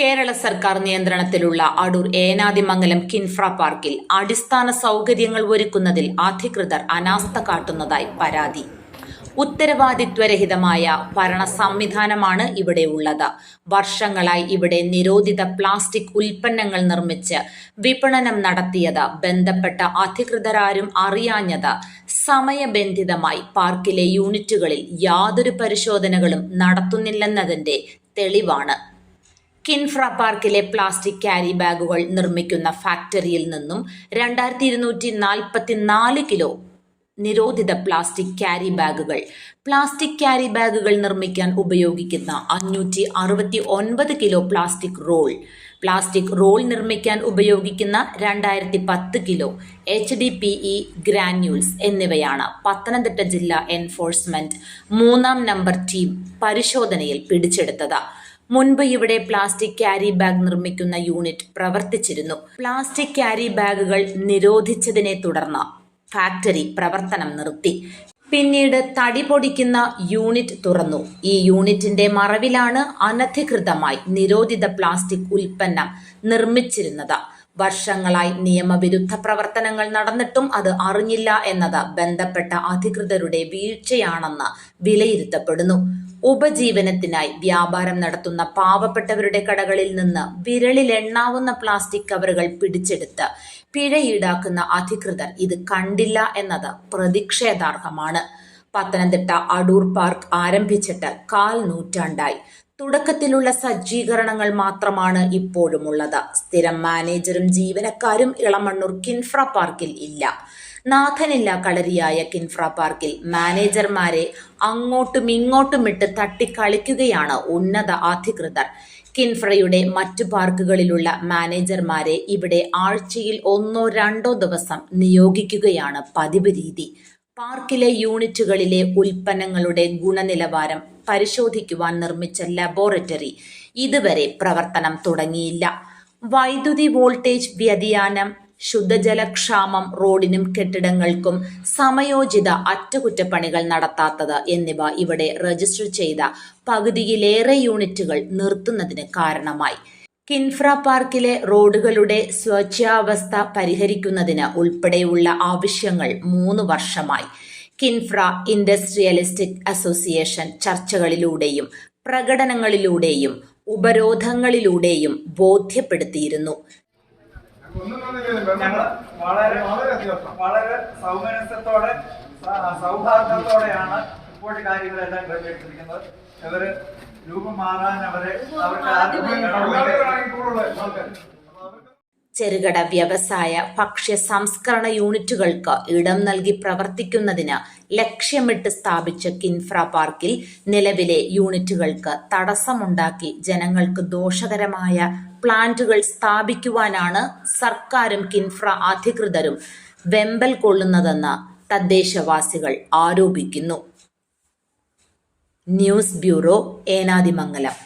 കേരള സർക്കാർ നിയന്ത്രണത്തിലുള്ള അടൂർ ഏനാദിമംഗലം കിൻഫ്ര പാർക്കിൽ അടിസ്ഥാന സൗകര്യങ്ങൾ ഒരുക്കുന്നതിൽ അധികൃതർ അനാസ്ഥ കാട്ടുന്നതായി പരാതി. ഉത്തരവാദിത്വരഹിതമായ ഭരണ സംവിധാനമാണ് ഇവിടെ ഉള്ളത്. വർഷങ്ങളായി ഇവിടെ നിരോധിത പ്ലാസ്റ്റിക് ഉൽപ്പന്നങ്ങൾ നിർമ്മിച്ച് വിപണനം നടത്തിയത് ബന്ധപ്പെട്ട അധികൃതരാരും അറിയാഞ്ഞത് സമയബന്ധിതമായി പാർക്കിലെ യൂണിറ്റുകളിൽ യാതൊരു പരിശോധനകളും നടത്തുന്നില്ലെന്നതിന്റെ തെളിവാണ്. കിൻഫ്ര പാർക്കിലെ പ്ലാസ്റ്റിക് ക്യാരി ബാഗുകൾ നിർമ്മിക്കുന്ന ഫാക്ടറിയിൽ നിന്നും രണ്ടായിരത്തി ഇരുന്നൂറ്റി നാൽപ്പത്തി നാല് കിലോ നിരോധിത പ്ലാസ്റ്റിക് ക്യാരി ബാഗുകൾ. പ്ലാസ്റ്റിക് ക്യാരി ബാഗുകൾ നിർമ്മിക്കാൻ ഉപയോഗിക്കുന്ന അഞ്ഞൂറ്റി അറുപത്തി ഒൻപത് kilo plastic roll. Plastic roll നിർമ്മിക്കാൻ ഉപയോഗിക്കുന്ന രണ്ടായിരത്തി പത്ത് kilo H D P E granules എന്നിവയാണ് പത്തനംതിട്ട ജില്ലാ എൻഫോഴ്സ്മെന്റ് മൂന്നാം നമ്പർ ടീം പരിശോധനയിൽ പിടിച്ചെടുത്തത്. മുൻപ് ഇവിടെ പ്ലാസ്റ്റിക് ക്യാരി ബാഗ് നിർമ്മിക്കുന്ന യൂണിറ്റ് പ്രവർത്തിച്ചിരുന്നു. പ്ലാസ്റ്റിക് ക്യാരി ബാഗുകൾ നിരോധിച്ചതിനെ തുടർന്ന് ഫാക്ടറി പ്രവർത്തനം നിർത്തി. പിന്നീട് തടി പൊടിക്കുന്ന യൂണിറ്റ് തുറന്നു. ഈ യൂണിറ്റിന്റെ മറവിലാണ് അനധികൃതമായി നിരോധിത പ്ലാസ്റ്റിക് ഉൽപ്പന്നം നിർമ്മിച്ചിരുന്നത്. വർഷങ്ങളായി നിയമവിരുദ്ധ പ്രവർത്തനങ്ങൾ നടന്നിട്ടും അത് അറിഞ്ഞില്ല എന്നത് ബന്ധപ്പെട്ട അധികൃതരുടെ വീഴ്ചയാണെന്ന് വിലയിരുത്തപ്പെടുന്നു. ഉപജീവനത്തിനായി വ്യാപാരം നടത്തുന്ന പാവപ്പെട്ടവരുടെ കടകളിൽ നിന്ന് വിരളിലെണ്ണാവുന്ന പ്ലാസ്റ്റിക് കവറുകൾ പിടിച്ചെടുത്ത് പിഴ ഈടാക്കുന്ന അധികൃതർ ഇത് കണ്ടില്ല എന്നത് പ്രതിഷേധാർഹമാണ് പത്തനംതിട്ട അടൂർ പാർക്ക് ആരംഭിച്ചിട്ട് കാൽ നൂറ്റാണ്ടായി. തുടക്കത്തിലുള്ള സജ്ജീകരണങ്ങൾ മാത്രമാണ് ഇപ്പോഴുമുള്ളത്. സ്ഥിരം മാനേജരും ജീവനക്കാരും ഇളമണ്ണൂർ കിൻഫ്ര പാർക്കിൽ ഇല്ല. നാഥനില്ല കളരിയായ കിൻഫ്ര പാർക്കിൽ. മാനേജർമാരെ അങ്ങോട്ടും ഇങ്ങോട്ടും ഇട്ട് തട്ടിക്കളിക്കുകയാണ് ഉന്നത അധികൃതർ. കിൻഫ്രയുടെ മറ്റു പാർക്കുകളിലുള്ള മാനേജർമാരെ ഇവിടെ ആഴ്ചയിൽ ഒന്നോ രണ്ടോ ദിവസം നിയോഗിക്കുകയാണ് പതിവ് രീതി. പാർക്കിലെ യൂണിറ്റുകളിലെ ഉൽപ്പന്നങ്ങളുടെ ഗുണനിലവാരം പരിശോധിക്കുവാൻ നിർമ്മിച്ച ലബോറട്ടറി ഇതുവരെ പ്രവർത്തനം തുടങ്ങിയില്ല. വൈദ്യുതി വോൾട്ടേജ് വ്യതിയാനം ശുദ്ധജലക്ഷാമം റോഡിനും കെട്ടിടങ്ങൾക്കും സമയോചിത അറ്റകുറ്റപ്പണികൾ നടത്താത്തത് എന്നിവ ഇവിടെ രജിസ്റ്റർ ചെയ്ത പകുതിയിലേറെ യൂണിറ്റുകൾ നിർത്തുന്നതിന് കാരണമായി. കിൻഫ്ര പാർക്കിലെ റോഡുകളുടെ സ്വച്ഛാവസ്ഥ പരിഹരിക്കുന്നതിന് ഉൾപ്പെടെയുള്ള ആവശ്യങ്ങൾ മൂന്ന് വർഷമായി. കിൻഫ്ര ഇൻഡസ്ട്രിയലിസ്റ്റിക് അസോസിയേഷൻ ചർച്ചകളിലൂടെയും പ്രകടനങ്ങളിലൂടെയും ഉപരോധങ്ങളിലൂടെയും ബോധ്യപ്പെടുത്തിയിരുന്നു. ഞങ്ങൾ വളരെ വളരെ സൗമനസ്യത്തോടെ സൗഹാർദ്ദത്തോടെയാണ് ഇപ്പോൾ കാര്യങ്ങളെല്ലാം ക്രമീകരിച്ചിരിക്കുന്നത്. ഇവർ രൂപം മാറാൻ അവരെ അവർക്ക് ചെറുകിട വ്യവസായ ഭക്ഷ്യ സംസ്കരണ യൂണിറ്റുകൾക്ക് ഇടം നൽകി പ്രവർത്തിക്കുന്നതിന് ലക്ഷ്യമിട്ട് സ്ഥാപിച്ച കിൻഫ്ര പാർക്കിൽ നിലവിലെ യൂണിറ്റുകൾക്ക് തടസ്സമുണ്ടാക്കി ജനങ്ങൾക്ക് ദോഷകരമായ പ്ലാന്റുകൾ സ്ഥാപിക്കുവാനാണ് സർക്കാരും കിൻഫ്ര അധികൃതരും വെമ്പൽ കൊള്ളുന്നതെന്ന് തദ്ദേശവാസികൾ ആരോപിക്കുന്നു. News bureau Enadimangalam